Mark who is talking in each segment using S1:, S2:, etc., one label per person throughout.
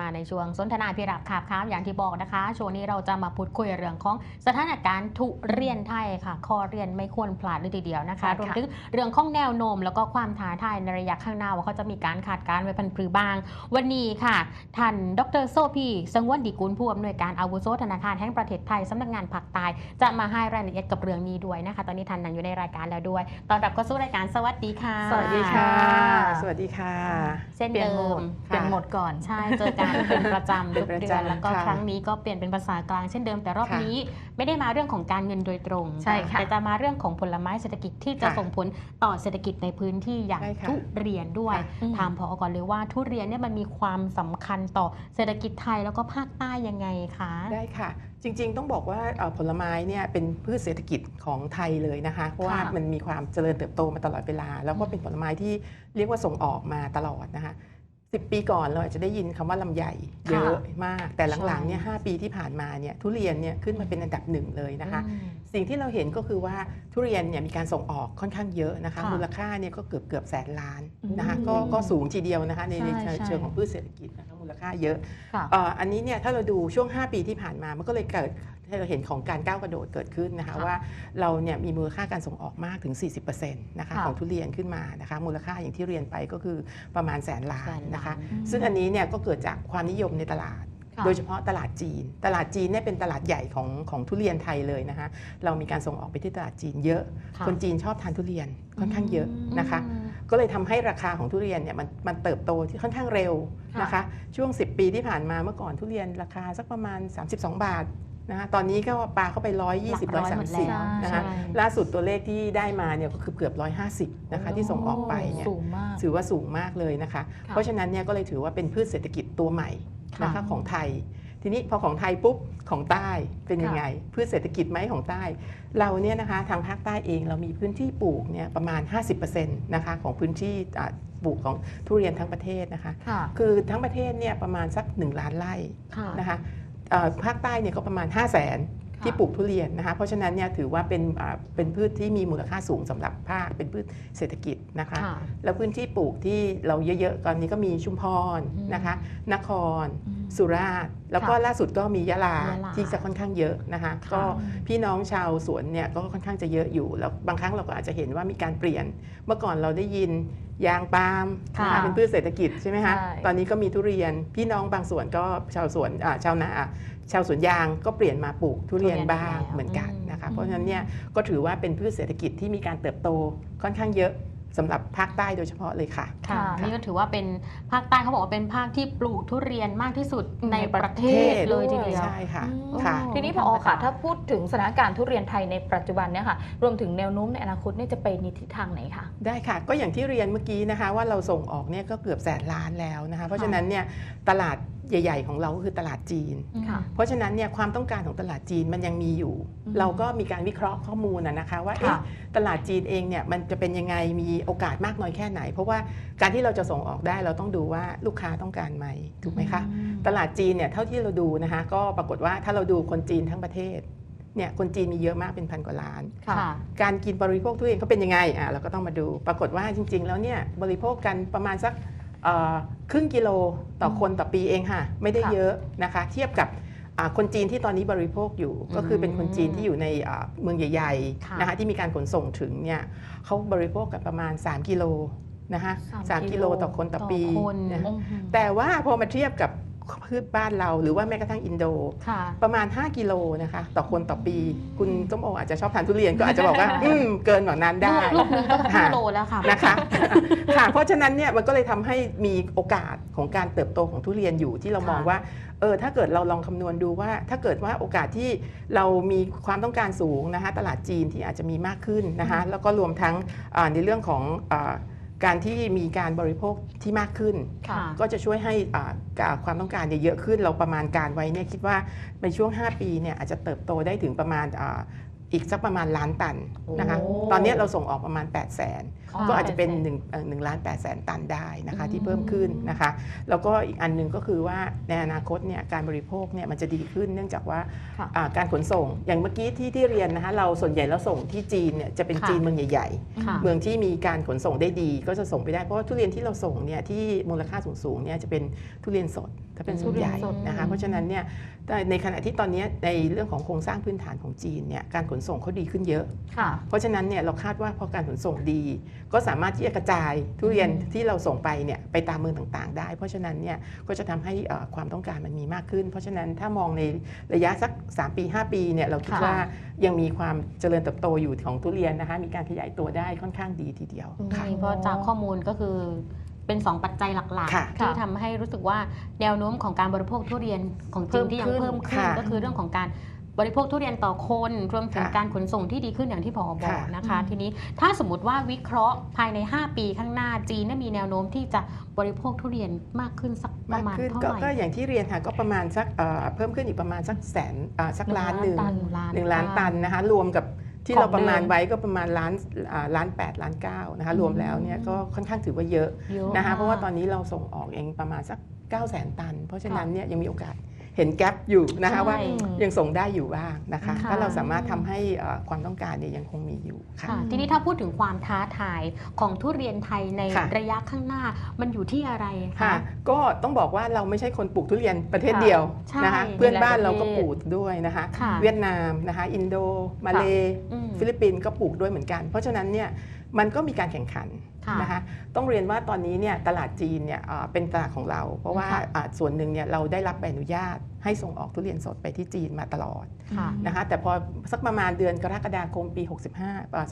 S1: มาในช่วงสนทนาพิรับครับครับอย่างที่บอกนะคะ ช่วงนี้เราจะมาพูดคุยเรื่องของสถานการณ์ทุเรียนไทยค่ะ ข้อเรียนไม่ควรพลาดเลยทีเดียวนะคะ
S2: ใช่ค่ะ
S1: รวมถึงเรื่องของแนวโน้มแล้วก็ความท้าทายในระยะข้างหน้าว่าเขาจะมีการขาดการณ์ไว้พันปรือบ้าง วันนี้ค่ะท่านดรโซพีสังวนดีกุลผู้อำนวยการอาวุโสธนาคารแห่งประเทศไทยสำนักงานภาคใต้จะมาให้รายละเอียดกับเรื่องนี้ด้วยนะคะ ตอนนี้ท่านนั่งอยู่ในรายการแล้วด้วยตอนรับเข้าสู่รายการสวัสดีค่ะ
S2: สวัสดีค่ะ
S3: สวัสดีค่ะ
S1: เส้น
S2: เปลี่ยน
S1: เดิ
S2: โหม
S1: ม
S2: ดเปลี่ยนโหมดก่อน
S1: ใช่เจอกันเป็นประจำ
S3: เป็
S1: ทุ
S3: น
S1: ก
S3: ประ
S1: เดื
S3: จำ
S1: อนแล้วก็
S3: ค่ะ
S1: ครั้งนี้ก็เปลี่ยนเป็นภาษากลางเช่นเดิมแต่รอบ
S3: ค่ะ
S1: นี้ไม่ได้มาเรื่องของการเงินโดยตรง
S2: ใช่ค่ะ
S1: แต่จะมาเรื่องของผลไม้เศรษฐกิจที่จะ
S3: ค่ะ
S1: ส่งผลต่อเศรษฐกิจในพื้นที่อย่าง
S3: ใช่ค่ะ
S1: ทุเรียนด้วย
S3: ค่ะ
S2: อืม
S1: ถามพอก่อนเลยว่าทุเรียนเนี่ยมันมีความสำคัญต่อเศรษฐกิจไทยแล้วก็ภาคใต้ยังไงคะ
S3: ได้ค่ะ จริงๆ ต้องบอกว่าเอ่อผลไม้เนี่ยเป็นพืชเศรษฐกิจของไทยเลยนะคะเพราะว่า
S1: ค่ะ
S3: มันมีความเจริญเติบโตมาตลอดเวลา แล้วก็เป็นผลไม้ที่เรียกว่าส่งออกมาตลอดนะคะ 10 ปีก่อนเราอาจจะได้ยินคำว่าลำไยเยอะมาก แต่หลังๆเนี่ยหปีที่ผ่านมาเนี่ยทุเรียนเนี่ยขึ้นมาเป็นอันดับหนึ่งเลยนะคะ
S1: อืม
S3: สิ่งที่เราเห็นก็คือว่าทุเรียนเนี่ยมีการส่งออกค่อนข้างเยอะนะคะ
S1: ค่ะ
S3: มูลค่าเนี่ยก็เกือบเกือบแสนล้านนะคะ
S2: อืม
S3: ก็ก็สูงทีเดียวนะคะในใน
S2: ใช่ใช่
S3: เชิงของพืชเศรษฐกิจนะคะ มูลค่าเยอะ
S2: ค่ะ
S3: เอ่ออันนี้เนี่ยถ้าเราดูช่วง 5 ปีที่ผ่านมามันก็เลยเกิดให้เราเห็นของการก้าวกระโดดเกิดขึ้นนะคะ
S1: ค่ะ
S3: ว่าเราเนี่ยมีมูลค่าการส่งออกมากถึง 40%นะคะ
S2: ค่ะ
S3: ของทุเรียนขึ้นมานะคะมูลค่าอย่างที่เรียนไปก็คือประมาณแสนล้า
S1: แส
S3: น
S1: นล้าน
S3: นะคะ
S2: อืม
S3: ซึ่งอันนี้เนี่ยก็เกิดจากความนิยมในตลาด
S2: ค่ะ
S3: โดยเฉพาะตลาดจีน ตลาดจีนเนี่ยเป็นตลาดใหญ่ของของทุเรียนไทยเลยนะคะเรามีการส่งออกไปที่ตลาดจีนเยอะ
S1: ค่ะ
S3: คนจีนชอบทานทุเรียนค่อนข้างเยอะนะคะ
S1: อืม
S3: ก็เลยทำให้ราคาของทุเรียนเนี่ยมันมันเติบโตที่ค่อนข้างเร็ว
S1: ค่ะ
S3: นะคะ ช่วง 10 ปีที่ผ่านมาเมื่อก่อนทุเรียนราคาสักประมาณ 32 บาทนะคะตอนนี้ก็ปลาเข้าไป 120
S1: หลักร้อยหมดแล้ว
S3: 130นะคะ
S1: ใช่
S3: ล่าสุดตัวเลขที่ได้มาเนี่ยก็คือเกือบ 150นะคะที่ส่งออกไปเนี่ย
S2: สูงมาก
S3: ถือว่าสูงมากเลยนะคะ
S2: ค่ะ
S3: เพราะฉะนั้นเนี่ยก็เลยถือว่าเป็นพืชเศรษฐกิจตัวใหม่นะคะ
S2: ค่ะ
S3: ของไทย ทีนี้พอของไทยปุ๊บของใต้เป็นยัง
S2: ค่ะ
S3: ไงพืชเศรษฐกิจไหมของใต้ เราเนี่ยนะคะทางภาคใต้เองเรามีพื้นที่ปลูกเนี่ยประมาณ 50%นะคะของพื้นที่อ่าปลูกของทุเรียนทั้งประเทศนะคะ
S2: ค่ะ
S3: คือทั้งประเทศเนี่ยประมาณสัก 1 ล้านไร่
S1: ค่ะ
S3: นะคะเอ่อภาคใต้เนี่ยก็ประมาณ 5 0 0 0 0นที่ปลูกทุเรียนนะคะเพราะฉะนั้นเนี่ยถือว่าเป็นอ่าเป็นพืชที่มีมูลค่าสูงสำหรับภาคเป็นพืชเศรษฐกิจนะคะ
S1: ค่ะ
S3: แล้วพื้นที่ปลูกที่เราเยอะๆตอนนี้ก็มีชุมพร
S1: อืม
S3: นะคะ นคร
S2: อืม
S3: สุราษฎร์แล้วก็
S1: ค่ะ
S3: ล่าสุดก็มียะลายะ
S1: ลา
S3: ที่จะค่อนข้างเยอะนะคะ
S1: ค่ะ
S3: ก็พี่น้องชาวสวนเนี่ยก็ค่อนข้างจะเยอะอยู่ แล้วบางครั้งเราก็อาจจะเห็นว่ามีการเปลี่ยน เมื่อก่อนเราได้ยินยางปาล์ม
S1: ค่ะ
S3: นะคะเป็นพืชเศรษฐกิจใช่ไหมคะ
S2: ใช่
S3: ตอนนี้ก็มีทุเรียนพี่น้องบางส่วนก็ชาวสวนอ่าชาวนาชาวสวนยางก็เปลี่ยนมาปลูกทุเรียน
S1: ทุเรียน
S3: บ้าง
S1: แล้ว
S3: เหมือนกัน
S1: อืม
S3: นะคะเพราะฉะนั้นเนี่ยก็ถือว่าเป็นพืชเศรษฐกิจที่มีการเติบโตค่อนข้างเยอะ สำหรับภาคใต้โดยเฉพาะเลยค่ะ
S1: ค่ะ
S2: ค่ะ
S1: นี่ก็ถือว่าเป็นภาคใต้เขาบอกว่าเป็นภาคที่ปลูกทุเรียนมากที่สุดใน
S2: ใน
S1: ป
S2: ประระ
S1: เท
S2: เท
S1: ศ
S2: ศ
S1: เลยทีเดียว
S3: ใช่ค่ะ
S1: อืม
S3: ค่ะ
S2: ทีนี้พ
S1: ไม่
S2: อ
S1: ธรรมดา
S2: ค่ะ ถ้าพูดถึงสถานการณ์ทุเรียนไทยในปัจจุบันเนี่ยค่ะ รวมถึงแนวโน้มในอนาคตเนี่ยจะไปในทิศทางไหนคะ
S3: ได้ค่ะ ก็อย่างที่เรียนเมื่อกี้นะคะว่าเราส่งออกเนี่ยก็เกือบแสนล้านแล้วนะคะ เพราะฉะนั้นเนี่ยตลาด ใหญ่ ๆ ของเราก็คือตลาดจีน
S2: ค่ะ
S3: เพราะฉะนั้นเนี่ยความต้องการของตลาดจีนมันยังมีอยู่
S2: อืม
S3: เราก็มีการวิเคราะห์ข้อมูลนะนะคะว่า
S2: ค่ะ
S3: เอ๊ะตลาดจีนเองเนี่ยมันจะเป็นยังไงมีโอกาสมากน้อยแค่ไหน เพราะว่าการที่เราจะส่งออกได้เราต้องดูว่าลูกค้าต้องการไหมถูกไหมคะตลาดจีนเนี่ยเท่าที่เราดูนะคะก็ปรากฏว่าถ้าเราดูคนจีนทั้งประเทศเนี่ยคนจีนมีเยอะมากเป็นพันกว่าล้าน
S1: ค่ะ
S3: การกินบริโภคทุเรียนเขาเป็นยังไงอะเราก็ต้องมาดู ปรากฏว่าจริง ๆ แล้วเนี่ยบริโภคกันประมาณสักเอ่อ ครึ่งกิโลต่อคนต่อปีเองค่ะ ไม่ได้
S2: ค่ะ
S3: เยอะนะคะ เทียบกับอ่าคนจีนที่ตอนนี้บริโภคอยู่ก็คือเป็นคนจีนที่อยู่ในอ่าเมืองใหญ่
S1: ค่ะ
S3: ๆนะคะที่มีการขนส่งถึงเนี่ยเขาบริโภคกันประมาณ 3 กิโลนะคะ
S2: สาม
S3: สาม
S2: กิ
S3: กิ
S2: โล
S3: โลต่อคนต่อปี
S1: ต่อคน
S3: นะ
S2: อืม
S3: แต่ว่าพอมาเทียบกับ พืชบ้านเราหรือว่าแม้กระทั่งอินโด
S1: ค่ะ
S3: ประมาณ 5 กิโลนะคะ ต่อคนต่อปี คุณส้มโออาจจะชอบทานทุเรียนก็อาจจะบอกว่า อืมเกินกว่านั้นได้
S1: ลูกหนึงก็ครึ่ง
S3: ค่ะ
S1: โลแล้วค่ะ
S3: นะคะค่ะเพราะฉะนั้นเนี่ยมันก็เลยทำให้มีโอกาสของการเติบโตของทุเรียนอยู่ที่เรา
S1: ค่ะ
S3: มองว่าเออถ้าเกิดเราลองคำนวณดูว่า ถ้าเกิดว่าโอกาสที่เรามีความต้องการสูงนะคะตลาดจีนที่อาจจะมีมากขึ้นนะคะแล้วก็รวมทั้งอ่าในเรื่องของอา การที่มีการบริโภคที่มากขึ้น
S1: ค่ะ
S3: ก็จะช่วยให้อ่าอ่าความต้องการเนี่ยเยอะขึ้นเราประมาณการไว้เนี่ยคิดว่าในช่วง 5 ปีเนี่ยอาจจะเติบโตได้ถึงประมาณอ่า อีกสักประมาณล้านตันนะคะ
S2: โอ้
S3: ตอนนี้เราส่งออกประมาณ 8 0 0 0 0น
S2: อ๋อ
S3: ก็อาจจะเป็น
S2: 800,000
S3: 1นึ่งเอ่อหนึ่งล้านแปดแสนตันได้นะคะ
S1: อืม
S3: ที่เพิ่มขึ้นนะคะแล้วก็อีกอันหนึ่งก็คือว่าในอนาคตเนี่ยการบริโภคเนี่ยมันจะดีขึ้นเนื่องจากว่า
S2: ค่ะ
S3: อ่าการขนส่งอย่างเมื่อกี้ที่ที่เรียนนะคะเราส่วนใหญ่เราส่งที่จีนเนี่ยจะเป็น
S1: ค่ะ
S3: จีนเมืองใหญ่
S1: ค่ะ
S3: ๆเมืองที่มีการขนส่งได้ดี ก็จะส่งไปได้เพราะว่าทุเรียนที่เราส่งเนี่ยที่มูลค่าสูงๆเนี่ยจะเป็นทุเรียนสดถ้าเป็นส่วนใหญ่
S2: ทุเรียนสด
S3: นะคะเพราะฉะนั้นเนี่ย แต่ในขณะที่ตอนนี้ในเรื่องของโครงสร้างพื้นฐานของจีนเนี่ยการขนส่งเขาดีขึ้นเยอะ
S2: ค่ะ
S3: เพราะฉะนั้นเนี่ยเราคาดว่าพอการขนส่งดี ก็สามารถที่จะกระจายทุเรียน
S2: อืม
S3: ที่เราส่งไปเนี่ยไปตามเมืองต่างๆ ได้ เพราะฉะนั้นเนี่ยก็จะทำให้เอ่อความต้องการมันมีมากขึ้น เพราะฉะนั้นถ้ามองในระยะสัก 3 ปี 5 ปีเนี่ยเราคิด
S2: ค่ะ
S3: ว่ายังมีความเจริญเติบโตอยู่ของทุเรียนนะคะมีการขยายตัวได้ค่อนข้างดีทีเดียวค่ะ
S1: เพราะจากข้อมูลก็คือ เป็น 2 ปัจจัยหลัก
S3: ค่ะ
S1: ๆที่ทำให้รู้สึกว่าแนวโน้มของการบริโภคทุเรียนของจีนที่ยัง
S2: เพิ่
S1: เพิ่
S2: ม
S1: ม
S2: ขึ้
S1: ขึ้
S2: น
S1: น
S3: ค่ะ
S1: ก็คือเรื่องของการบริโภคทุเรียนต่อคนรวมถึง
S3: ค่ะ
S1: การขนส่งที่ดีขึ้นอย่างที่พอบอก
S3: ค่ะ
S1: นะคะ
S2: อืม
S1: ทีนี้ถ้าสมมติว่าวิเคราะห์ภายใน 5 ปีข้างหน้าจีนน่ะมีแนวโน้มที่จะบริโภคทุเรียนมากขึ้นสักป
S3: มา
S1: ระ
S3: ก
S1: มาณ
S3: ขึ้น
S1: เท่า
S3: ก็
S1: ไหร่
S3: ก็อย่างที่เรียนค่ะก็ประมาณสักเอ่อเพิ่มขึ้นอีกประมาณสักแสนเอ่อสักล้านหนึ่ง
S2: ตัน
S3: หนึ่งล้านตันนะคะรวมกับ ที่
S2: ของ
S3: เราประมาณ
S2: เดิม
S3: ไว้ก็ประมาณล้านอ่าล้านแปดล้านเก้านะคะรวมแล้วเนี่ยก็ค่อนข้างถือว่าเยอะ
S1: เยอะ
S3: นะคะ
S1: มก
S3: เพราะว่าตอนนี้เราส่งออกเองประมาณสัก9 0 0 0 0 0 ตัน เพราะฉะนั้น
S1: ค่ะ
S3: เนี่ยยังมีโอกาส เห็นแกลบอยู่นะคะ
S1: ใช่
S3: ว่ายังส่งได้อยู่บ้างนะคะ
S1: ค่ะ
S3: ถ้าเราสามารถทำให้เอ่อความต้องการเนี่ยยังคงมีอยู่ค่ะ
S1: ค่ะทีนี้ถ้าพูดถึงความท้าทายของทุเรียนไทยใน
S3: ค่ะ
S1: ระยะข้างหน้ามันอยู่ที่อะไร
S3: ค่ะ
S1: คะ
S3: ก็ต้องบอกว่าเราไม่ใช่คนปลูกทุเรียนประเทศ
S2: ค่ะ
S3: เดียว
S1: ใช่
S3: นะคะ
S1: มี
S3: เพื่อนบ้าน
S2: หลายประเทศ
S3: เราก็ปลูกด้วยนะคะ
S1: ค่ะ
S3: เวียดนามนะคะอินโดมาเล
S1: อืม
S3: ฟิลิปปินส์ก็ปลูกด้วยเหมือนกัน เพราะฉะนั้นเนี่ยมันก็มีการแข่งขัน
S1: ค่ะ
S3: นะคะต้องเรียนว่าตอนนี้เนี่ยตลาดจีนเนี่ยเอ่อเป็นตลาดของเรา เพราะว่า
S1: ค่ะ
S3: อ่าส่วนหนึ่งเนี่ยเราได้รับใบอนุญาต ให้ส่งออกทุเรียนสดไปที่จีนมาตลอด
S1: ค่ะ
S3: นะคะแต่พอสักประมาณเดือนกรกฎาคมปี 65อ่า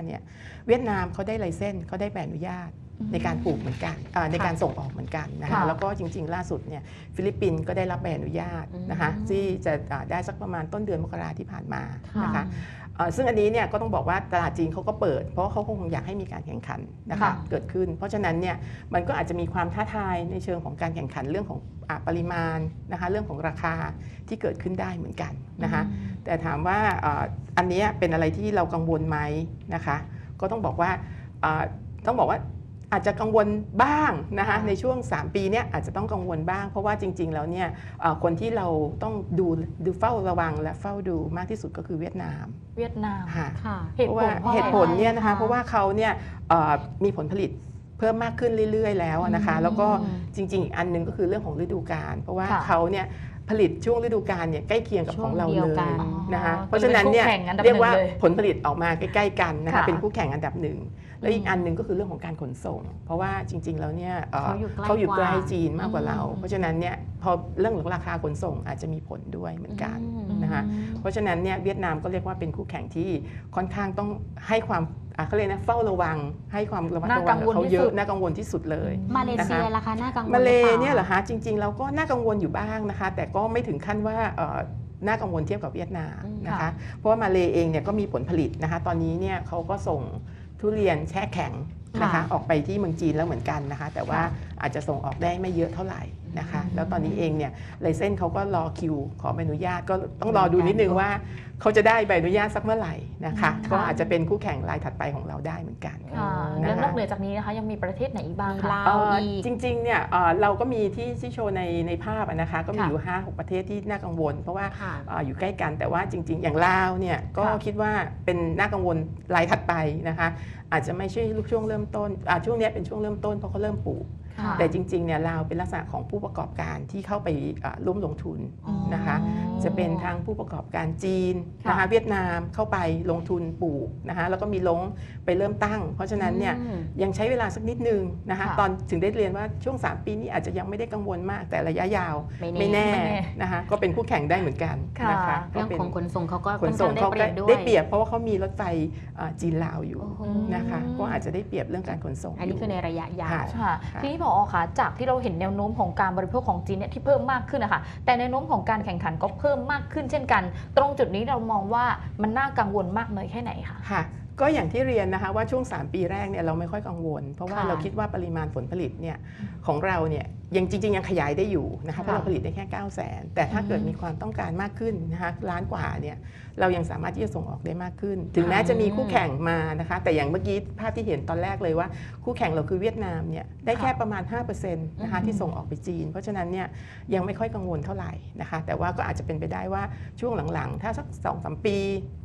S3: 2565เนี่ยเวียดนามเขาได้ไลเซนส์เขาได้ใบอนุญาตในการปลูกเหมือนกันอ่าในการส่งออกเหมือนกันนะคะ
S2: ค่ะ
S3: แล้วก็จริง ๆ ล่าสุดเนี่ยฟิลิปปินส์ก็ได้รับใบอนุญาตนะคะ
S1: อืม
S3: ที่จะอ่าได้สักประมาณต้นเดือนมกราที่ผ่านมา
S1: ค่ะ
S3: นะคะเอ่อ ซึ่งอันนี้เนี่ยก็ต้องบอกว่าตลาดจีนเขาก็เปิด เพราะว่าเขาคงอยากให้มีการแข่งขันนะคะ
S2: ค่ะ
S3: เกิดขึ้น เพราะฉะนั้นเนี่ยมันก็อาจจะมีความท้าทายในเชิงของการแข่งขันเรื่องของอาปริมาณนะคะเรื่องของราคาที่เกิดขึ้นได้เหมือนกันนะคะแต่ถามว่าเอ่ออันเนี้ยเป็นอะไรที่เรากังวลไหมนะคะ ก็ต้องบอกว่าเอ่อต้องบอกว่า อาจจะกังวลบ้างนะคะ
S1: ค่ะ
S3: ในช่วง 3 ปีเนี้ยอาจจะต้องกังวลบ้าง เพราะว่าจริง ๆ แล้วเนี่ยเอ่อคนที่เราต้องดูดูเฝ้าระวังและเฝ้าดูมากที่สุดก็คือเวียดนาม
S2: เวียดนาม
S3: ค่ะ
S1: ค่ะ
S2: เหตุ
S3: เพราะ
S2: ผล
S3: ว่า
S2: เพราะ
S3: เหตุผลเนี่ยนะคะ
S1: อะไรคะ
S3: เพราะว่าเขาเนี่ยเอ่อมีผลผลิตเพิ่มมากขึ้นเรื่อยๆ แล้วนะคะ
S1: อืม
S3: แล้วก็จริงๆอีกอันหนึงก็คือเรื่องของฤดูกาลเพราะว่า
S2: ค่ะ
S3: เขาเนี่ยผลิตช่วงฤดูกาลเนี่ยใกล้เคียงกับของเรา
S1: ช่วงเดี
S3: เลย
S1: วยกัน
S3: นะคะ
S2: อ๋อ
S3: เพราะฉะนั้นเนี่ย
S2: เป็นคู่แข่งอันดับ
S3: เรียกว่า
S2: หนึ่งเลย
S3: ผลผลิตออกมาใกล้ๆกันนะคะ
S2: ค่ะ
S3: เป็นคู่แข่งอันดับหนึ่ง แล้วอีกอันหนึ่งก็คือเรื่องของการขนส่ง เพราะว่าจริง ๆ แล้วเนี่ยเอ่อ
S1: เขาอยู่ใกล้
S3: เขาอยู่ใกล้
S1: กว่า
S3: จีนมากกว่าเรา
S1: อืม
S3: เพราะฉะนั้นเนี่ยพอเรื่องของราคาขนส่งอาจจะมีผลด้วยเหมือนกัน
S1: อืม
S3: นะคะเพราะฉะนั้นเนี่ยเวียดนามก็เรียกว่าเป็นคู่แข่งที่ค่อนข้างต้องให้ความอะเขาเรียกนะเฝ้าระวังให้ความระมัด
S2: น่า
S3: ระวัง
S2: กัง
S3: กับ
S2: วล
S3: เขา
S2: ที่
S3: เย
S2: สุ
S3: อะ
S2: ด
S3: น่ากังวลที่สุดเลย
S1: มาเลเซียล่ะคะน่ากังวล
S3: มาเล
S1: หรือป
S3: เนี่ยเหรอคะจริง ๆ เราก็น่ากังวลอยู่บ้างนะคะ แต่ก็ไม่ถึงขั้นว่าเอ่อน่ากังวลเทียบกับเวียดนาม
S1: อืม
S3: นะคะ
S2: ค่ะ
S3: เพราะว่ามาเลเองเนี่ยก็มีผลผลิตนะคะ ตอนนี้เนี่ยเขาก็ส่ง ทุเรียนแช่แข็งนะคะ
S1: ค่ะ
S3: ออกไปที่เมืองจีนแล้วเหมือนกันนะคะ แต่ว่า อาจจะส่งออกได้ไม่เยอะเท่าไหร่นะคะ
S1: อืม
S3: แล้วตอนนี้เองเนี่ยไลเซนส์เขาก็รอคิวขอใบอนุญาตก็ต้องรอดูนิดนึงว่าเขาจะได้ใบอนุญาตสักเมื่อไหร่นะคะ
S1: ค่ะ
S3: ก็อาจจะเป็นคู่แข่งรายถัดไปของเราได้เหมือนกัน
S2: ค่ะ
S3: นะคะ
S2: แล้วนอกเหนือจากนี้นะคะยังมีประเทศไหนอีกบ้าง
S1: มี
S2: คะ
S1: ลาว
S3: เอ่อ
S1: อีก
S3: จริงๆเนี่ยเอ่อเราก็มีที่ที่โชว์ในในภาพอะนะคะ ก็มี
S2: ค่ะ
S3: อยู่ 5 6 ประเทศที่น่ากังวล เพราะว่า
S1: ค่ะ
S3: เอ่ออยู่ใกล้กันแต่ว่าจริง ๆ อย่างลาวเนี่ยก็
S2: ค่ะ
S3: คิดว่าเป็นน่ากังวลรายถัดไปนะคะ อาจจะไม่ใช่ช่วงเริ่มต้นอ่าช่วงเนี้ยเป็นช่วงเริ่มต้นเพราะเขาเริ่มปลูก
S1: ค่ะ
S3: แต่จริงๆเนี่ยลาวเป็นลักษณะของผู้ประกอบการที่เข้าไปอ่าร่วมลงทุน
S1: อ๋อ
S3: นะคะ จะเป็นทางผู้ประกอบการจีนนะคะ
S2: ค่ะ
S3: เวียดนามเข้าไปลงทุนปลูกนะคะแล้วก็มีลงไปเริ่มตั้ง เพราะฉะนั้นเนี่ย
S1: อืม
S3: ยังใช้เวลาสักนิดนึงนะคะ
S2: ค่ะ
S3: ตอนถึงได้เรียนว่าช่วง 3 ปีนี้อาจจะยังไม่ได้กังวลมากแต่ระยะยาว
S1: ไม่
S3: ไม่
S1: แน่
S3: แน่
S2: ไม่แน่
S3: นะคะก็เป็นคู่แข่งได้เหมือนกัน
S2: ค่ะ
S3: นะคะ
S1: เรื่อง
S3: ก็ป็น
S1: ของขนส่งเขาก็
S3: ขนส่ง
S1: ค่
S3: เขา
S1: อน
S3: ก็
S1: ข้างได้เปรียบด้วย
S3: ได้เปรียบเพราะว่าเขามีรถไฟเอ่อจีนลาวอยู่
S1: โอ้โห
S3: นะคะก็อาจจะได้เปรียบเรื่องการขนส่ง
S1: อันนี้
S3: ยู่
S1: คือในระยะยาว
S3: ค่ะ
S2: ค่ะ
S3: ค่ะ
S2: ทีนี้พอคะจากที่เราเห็นแนวโน้มของการบริโภคของจีนเนี่ยที่เพิ่มมากขึ้นนะคะแต่แนวโน้มของการแข่งขันก็เพิ่มมากขึ้นเช่นกัน ตรงจุดนี้เรามองว่ามันน่ากังวลมากน้อยแค่ไหนคะ
S3: ค่ะก็อย่างที่เรียนนะคะว่าช่วง 3 ปีแรกเนี่ยเราไม่ค่อยกังวล เพราะว่า
S1: ค่ะ
S3: เราคิดว่าปริมาณผลผลิตเนี่ยของเราเนี่ย ยังจริง ๆ ยังขยายได้อยู่นะคะเพราะเราผลิตได้แค่ 9 0 0 0 0 0แต่ถ้าเกิดมีความต้องการมากขึ้นนะคะล้านกว่าเนี่ยเรายังสามารถที่จะส่งออกได้มากขึ้น ถึงแม้จะมีคู่แข่งมานะคะ แต่อย่างเมื่อกี้ภาพที่เห็นตอนแรกเลยว่า คู่แข่งเราคือเวียดนามเนี่ยได้แค่ประมาณ5%นะคะที่ส่งออกไปจีน เพราะฉะนั้นเนี่ยยังไม่ค่อยกังวลเท่าไหร่นะคะ แต่ว่าก็อาจจะเป็นไปได้ว่าช่วงหลังๆ ถ้าสัก2อสปี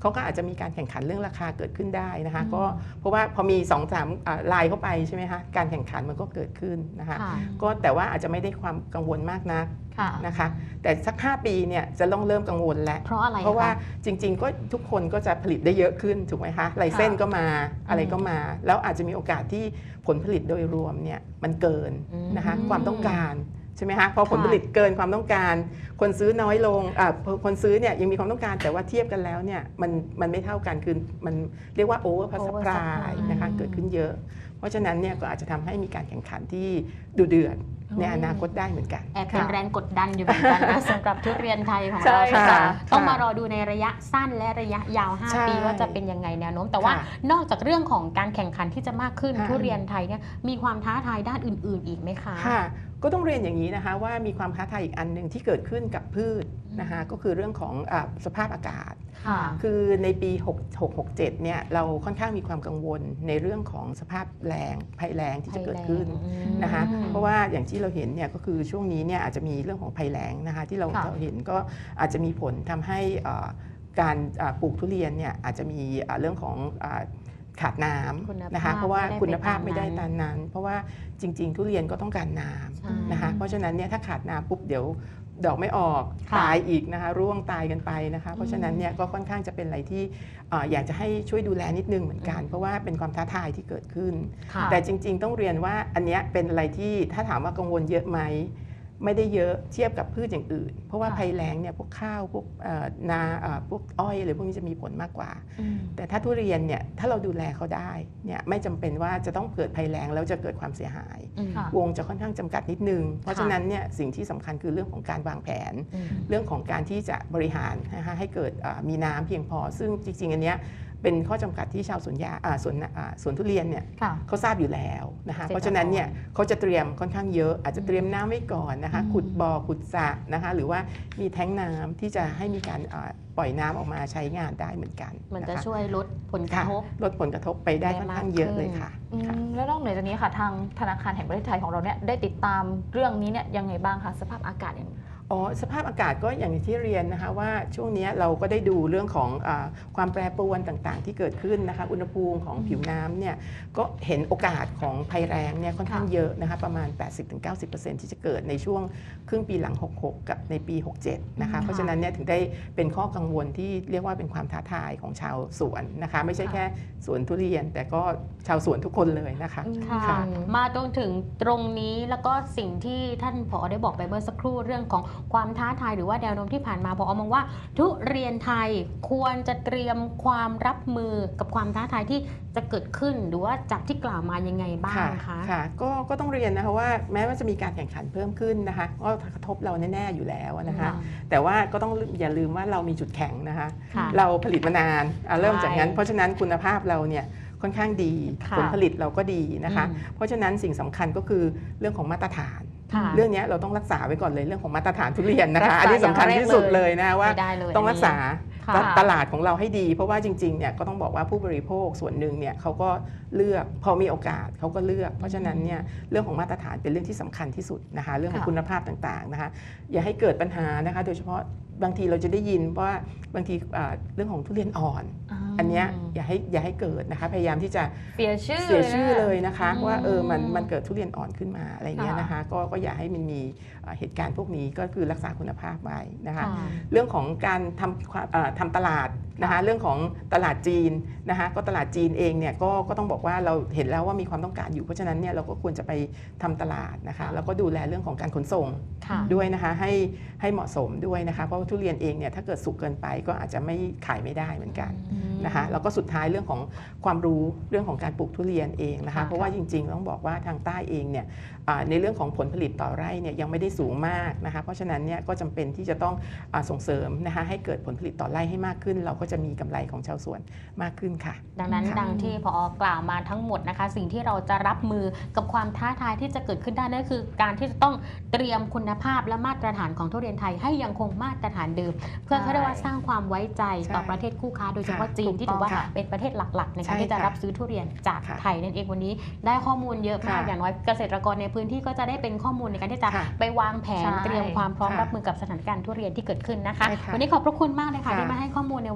S3: เขาก็อาจจะมีการแข่งขันเรื่องราคาเกิดขึ้นได้นะคะ ก็เพราะว่าพอมี2อสามลายเข้าไปใช่ไหมคะการแข่งขันมันก็เกิดขึ้นนะคะ
S1: ค่ะ
S3: ก็แต่ว่าอาจอาจจะไม่ได้ความกังวลมากนัก
S2: ค่ะ
S3: นะคะแต่สัก 5 ปีเนี่ยจะต้องเริ่มกังวลแล้ว
S1: เพราะอะไร
S3: เพราะว่า
S1: ค
S3: จริง ๆ ก็ทุกคนก็จะผลิตได้เยอะขึ้นถูกไหมคะไลเส้น
S2: ค่ะ
S3: ก็มาอะไรก็มา แล้วอาจจะมีโอกาสที่ผลผลิตโดยรวมเนี่ยมันเกิน
S1: อืม
S3: นะคะความต้องการใช่ไหมคะพอผลผลิตเกินความต้องการ คนซื้อน้อยลงอ่าคนซื้อเนี่ยยังมีความต้องการแต่ว่าเทียบกันแล้วเนี่ยมันมันไม่เท่ากันคือมันเรียกว่า over
S1: Over
S3: supply
S1: supply
S3: นะคะ
S1: อืม
S3: เกิดขึ้นเยอะ เพราะฉะนั้นเนี่ยก็อาจจะทำให้มีการแข่งขันที่ดุเดือด ในอนาคตได้เหมือนกัน
S1: แอบเป็น
S2: ค่ะ
S1: แรงกดดันอยู่เหมือนกันนะสำหรับทุเรียนไทยของ
S2: ใช่
S1: เรา
S2: ค่ะ
S1: ต้องมารอดูในระยะสั้นและระยะยาว
S3: ใช่
S1: 5ปีว่าจะเป็นยังไงแนวโน้ม แต่ว่า
S3: ค่ะ
S1: นอกจากเรื่องของการแข่งขันที่จะมากขึ้น
S3: ค่ะ
S1: ทุเรียนไทยเนี่ยมีความท้าทายด้านอื่น ๆ อีกไหมคะ
S3: ค่ะก็ต้องเรียนอย่างนี้นะคะว่ามีความท้าทายอีกอันหนึ่งที่เกิดขึ้นกับพืช นะคะก็คือเรื่องของอาสภาพอากาศ
S1: ค่ะ
S3: คือในปี 6667 เนี่ยเราค่อนข้างมีความกังวลในเรื่องของสภาพแรงภัยแรงที่จะเกิดขึ้น
S1: ภัยแรง
S3: นะคะ
S1: อืม
S3: เพราะว่าอย่างที่เราเห็นเนี่ยก็คือช่วงนี้เนี่ยอาจจะมีเรื่องของภัยแล้งนะคะที่เรา
S2: ค่ะ
S3: เราเห็นก็อาจจะมีผลทำให้เอ่อการอ่าปลูกทุเรียนเนี่ยอาจจะมีอ่าเรื่องของอ่าขาดน้
S1: คุณำภาพ
S3: นะคะเพราะว่า
S1: ไม่ได้
S3: คุณภาพ
S1: ไปตาม
S3: ไม่ได้
S1: นั้น
S3: ตามนั้น เพราะว่าจริง ๆ ทุเรียนก็ต้องการน้ำ
S1: ใช่
S3: นะคะเพราะฉะนั้นเนี่ยถ้าขาดน้ำปุ๊บเดี๋ยว ดอกไม่ออก
S1: ค่ะ
S3: ตายอีกนะคะร่วงตายกันไปนะคะเพราะฉะนั้นเนี่ยก็ค่อนข้างจะเป็นอะไรที่เอ่ออยากจะให้ช่วยดูแลนิดนึงเหมือนกัน เพราะว่าเป็นความท้าทายที่เกิดขึ้น
S1: ค่ะ
S3: แต่จริง ๆ ต้องเรียนว่าอันเนี้ยเป็นอะไรที่ถ้าถามว่ากังวลเยอะไหม ไม่ได้เยอะเทียบกับพืชอย่างอื่น เพราะว่า
S2: ค่ะ
S3: ภัยแล้งเนี่ยพวกข้าวพวกเอ่อนาเอ่อพวกอ้อยอะไรพวกนี้จะมีผลมากกว่า
S1: อืม
S3: แต่ถ้าทุเรียนเนี่ยถ้าเราดูแลเขาได้เนี่ยไม่จำเป็นว่าจะต้องเกิดภัยแล้งแล้วจะเกิดความเสียหาย
S1: อืม
S2: ค่ะ
S3: วงจะค่อนข้างจำกัดนิดนึง เพราะฉะนั้นเนี่ยสิ่งที่สำคัญคือเรื่องของการวางแผน
S1: อืม
S3: เรื่องของการที่จะบริหารนะคะให้เกิดอ่ามีน้ำเพียงพอ ซึ่งจริงๆอันเนี้ย เป็นข้อจำกัดที่ชาวสวนยาอ่าสวนอ่าสวนทุเรียนเนี่ย
S2: ค่ะ
S3: เขาทราบอยู่แล้วนะคะ
S1: เกษตรกร
S3: เพราะฉะนั้นเนี่ยเขาจะเตรียมค่อนข้างเยอะ อาจจะเตรียมน้ำไว้ก่อนนะคะ
S1: อืม
S3: ขุดบ่อขุดสระนะคะหรือว่ามีแท้งน้ำที่จะให้มีการอ่าปล่อยน้ำออกมาใช้งานได้เหมือนกัน
S1: มันจะ
S3: นะคะ
S1: ช่วยลดผลกระ
S3: ค่ะ
S1: ทบ
S3: ลดผลกระทบไปได้ค่อนข้างเยอะเลยค่ะ
S2: อื
S3: ค่ะ
S2: มแล้วนอกเหนือจากนี้ค่ะทางธนาคารแห่งประเทศไทยของเราเนี่ยได้ติดตามเรื่องนี้เนี่ยยังไงบ้างคะสภาพอากาศอย่าง
S3: อ๋อสภาพอากาศก็อย่างที่เรียนนะคะว่าช่วงนี้เราก็ได้ดูเรื่องของอาความแปรปรวนต่างๆ ที่เกิดขึ้นนะคะอุณหภูมิของผิวน้ำเนี่ยก็เห็นโอกาสของภัยแรงเนี่ยค่อนข้างเยอะนะคะประมาณ 80-90%ที่จะเกิดในช่วงครึ่งปีหลัง 66 กับในปี 67 นะคะ
S1: อืม
S3: เพราะฉะนั้นเนี่ยถึงได้เป็นข้อกังวลที่เรียกว่าเป็นความท้าทายของชาวสวนนะคะไม่ใช่
S2: ค่ะ
S3: แค่สวนทุเรียน แต่ก็ชาวสวนทุกคนเลยนะคะ
S1: ค่ะ
S3: ค่ะ
S1: มาตรงถึงตรงนี้แล้วก็สิ่งที่ท่านผอได้บอกไปเมื่อสักครู่เรื่องของความท้าทายหรือว่าแนวโน้มที่ผ่านมาผอมองว่า ทุเรียนไทยควรจะเตรียมความรับมือกับความท้าทายที่จะเกิดขึ้นหรือว่าจากที่กล่าวมายังไงบ้างคะ
S3: ค่ะก็ก็ต้องเรียนนะคะว่าแม้ว่าจะมีการแข่งขันเพิ่มขึ้นนะคะก็กระทบเราแน่ๆอยู่แล้วนะคะแต่ว่าก็ต้องอย่าลืมว่าเรามีจุดแข็งนะคะ
S1: ค่ะ
S3: เราผลิตมานานอะเริ่มจากนั้น
S1: ใช่
S3: เพราะฉะนั้นคุณภาพเราเนี่ยค่อนข้างดี
S1: ค่ะ
S3: ผลผลิตเราก็ดีนะคะ
S1: อืม
S3: เพราะฉะนั้นสิ่งสำคัญก็คือเรื่องของมาตรฐาน
S1: ค่ะ
S3: เรื่องเนี้ยเราต้องรักษาไว้ก่อนเลยเรื่องของมาตรฐานทุเรียนนะ
S2: รัก
S3: คะ
S2: ษา
S3: อันนี้สำคัญ
S2: อย่างแรก
S3: ที่สุด
S2: เลย
S3: เลยนะว่า
S1: ไม่ได้เลย
S3: ต้องรักษา
S1: ค่ะ
S3: ตตลาดของเราให้ดี เพราะว่าจริงๆเนี่ยก็ต้องบอกว่าผู้บริโภคส่วนหนึ่งเนี่ยเขาก็เลือกพอมีโอกาสเขาก็เลือก เพราะฉะนั้นเนี่ยเรื่องของมาตรฐานเป็นเรื่องที่สำคัญที่สุดนะคะ เรื่องของ
S2: ค่ะ
S3: คุณภาพต่างๆนะคะ อย่าให้เกิดปัญหานะคะ โดยเฉพาะบางทีเราจะได้ยินว่าบางทีอ่าเรื่องของทุเรียนอ่อน อันเนี้ยอย่าให้อย่าให้เกิดนะคะพยายามที่จะ
S2: เสียชื่อ
S3: เสียชื่อเลย
S2: นะ
S3: นะคะ
S1: อืม
S3: ว่าเออมันมันเกิดทุเรียนอ่อนขึ้นมาอะไรเงี้ย
S2: ค่ะ
S3: นะคะก็ก็อย่าให้มันมีอ่าเหตุการณ์พวกนี้ก็คือรักษาคุณภาพไว้นะคะ
S1: ค่ะ
S3: เรื่องของการทำความเอ่อทำตลาดนะคะเรื่องของตลาดจีนนะคะก็ตลาดจีนเองเนี่ยก็ก็ต้องบอกว่าเราเห็นแล้วว่ามีความต้องการอยู่เพราะฉะนั้นเนี่ยเราก็ควรจะไปทำตลาดนะคะ
S2: ค่ะ
S3: แล้วก็ดูแลเรื่องของการขนส่ง
S1: ค่ะ
S3: ด้วยนะคะให้ให้เหมาะสมด้วยนะคะเพราะว่าทุเรียนเองเนี่ยถ้าเกิดสุกเกินไปก็อาจจะไม่ขายไม่ได้เหมือนกันนะคะแล้วก็สุดท้ายเรื่องของความรู้เรื่องของการปลูกทุเรียนเองนะคะ
S1: ค่ะ
S3: เพราะว่าจริง ๆ ต้องบอกว่าทางใต้เองเนี่ยอ่าในเรื่องของผลผลิตต่อไร่เนี่ยยังไม่ได้สูงมากนะคะเพราะฉะนั้นเนี่ยก็จำเป็นที่จะต้องอาส่งเสริมนะคะให้เกิดผลผลิตต่อไร่ให้มากขึ้น เราก็จะมีกำไรของชาวสวนมากขึ้นค่ะ
S1: ดังนั้น
S3: ค่ะ
S1: ดังที่พอกล่าวมาทั้งหมดนะคะ สิ่งที่เราจะรับมือกับความท้าทายที่จะเกิดขึ้นได้นั่นคือ การที่จะต้องเตรียมคุณภาพและมาตรฐานของทุเรียนไทยให้ยังคงมาตรฐานเดิม เพื่อเขาเรียกว่าสร้างความไว้ใจต่อ
S3: ใช่
S1: ประเทศคู่ค้าโดยเฉพาะ
S3: ค่ะ
S1: จีนที่ถือว่า
S3: ถูกต้องค่ะ
S1: เป็นประเทศหลักๆในการ
S3: ใช่
S1: ที่จะ
S3: ค่ะ
S1: รับซื้อทุเรียนจาก
S3: ค่ะ
S1: ไทยนั่นเองวันนี้ ได้ข้อมูลเยอะมาก
S3: ค่ะ
S1: อย่างน้อยเกษตรกรในพื้นที่ก็จะได้เป็นข้อมูลในการที่จะ
S3: ค่ะ
S1: ไปวางแผน
S2: ใช่
S1: เตรียมความพร้อม
S3: ค่ะ
S1: รับมือกับสถานการณ์ทุเรียนที่เกิดขึ้นนะคะ
S3: ใช่ค่ะ
S1: วันนี้ขอบพระคุณมากเลยค่ะ
S3: ค่ะ
S1: ที่มาให้ข้อมูลในวัน